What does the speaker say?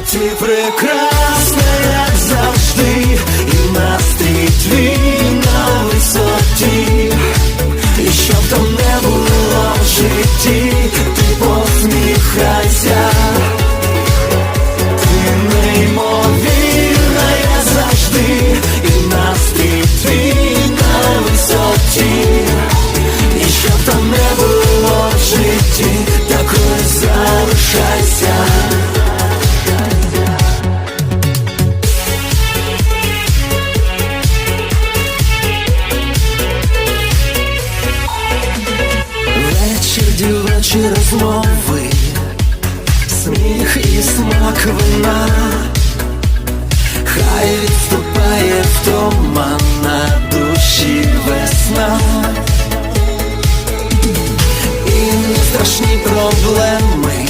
ти прекрасна, як завжди, і настрій твій на висоті, і щоб там не було в житті, ти посміхайся, ти неймовірна, завжди, і настрій твій на висоті, і щоб там не було в житті, такою залишайся. Вечір дівочі розмови, сміх і смак вина, хай відступає втома на душі весна, і не страшні проблеми.